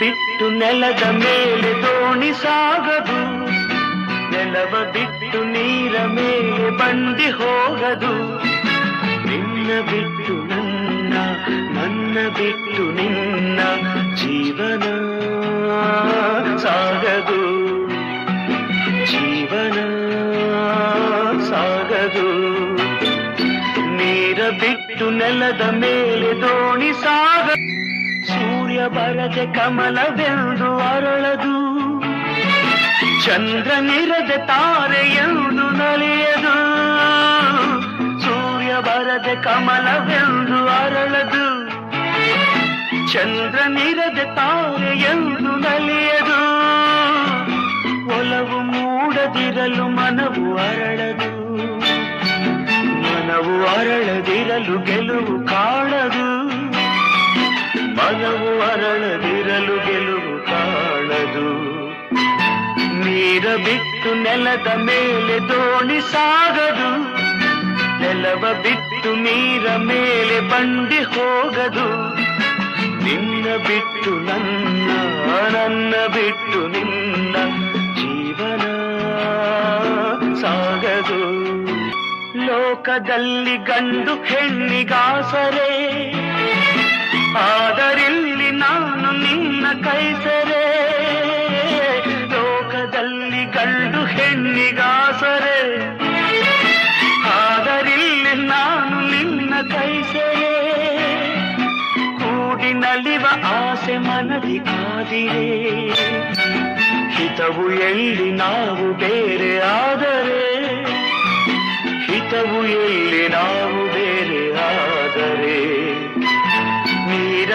ಬಿಟ್ಟು ನೆಲದ ಮೇಲೆ ದೋಣಿ ಸಾಗದು. ನೆಲವ ಬಿಟ್ಟು ನೀರ ಮೇಲೆ ಬಂದಿ ಹೋಗದು. ನಿನ್ನ ಬಿಟ್ಟು ನನ್ನ ನನ್ನ ಬಿಟ್ಟು ನಿನ್ನ ಜೀವನ ಸಾಗದು. ಜೀವನ ಸಾಗದು. ನೀರ ಬಿಟ್ಟು ನೆಲದ ಮೇಲೆ ದೋಣಿ ಸಾಗ ಸೂರ್ಯ ಬರದೆ ಕಮಲವೆಂದು ಅರಳದು. ಚಂದ್ರನಿರದೆ ತಾರೆಯೆಂದು ನಲಿಯದು. ಸೂರ್ಯ ಬರದೆ ಕಮಲವೆಂದು ಅರಳದು. ಚಂದ್ರನಿರದೆ ತಾರೆಯೆಂದು ನಲಿಯದು. ಒಲವು ಮೂಡದಿರಲು ಮನವು ಅರಳದು. ಮನವು ಅರಳದಿರಲು ಗೆಲುವು ಕಾಣದು. ಮನವು ಅರಳದಿರಲು ಗೆಲುವು ಕಾಣದು. ನೀರ ಬಿಟ್ಟು ನೆಲದ ಮೇಲೆ ದೋಣಿ ಸಾಗದು. ನೆಲವ ಬಿಟ್ಟು ನೀರ ಮೇಲೆ ಬಂಡಿ ಹೋಗದು. ನಿನ್ನ ಬಿಟ್ಟು ನನ್ನ ನನ್ನ ಬಿಟ್ಟು ನಿನ್ನ ಜೀವನ ಸಾಗದು. ಲೋಕದಲ್ಲಿ ಗಂಡು ಹೆಣ್ಣಿಗಾಸರೆ ಕೈಸರೆ ಲೋಕದಲ್ಲಿ ಗಂಡು ಹೆಣ್ಣಿಗಾಸರೆ. ಆದರಿಲ್ಲಿ ನಾನು ನಿನ್ನ ಕೈಸರೆ ಕೂಡಿ ನಲಿವ ಆಸೆ ಮನದಿ ಕಾದಿರೆ ಹಿತವು ಎಲ್ಲಿ ನಾವು ಬೇರೆ ಆದರೆ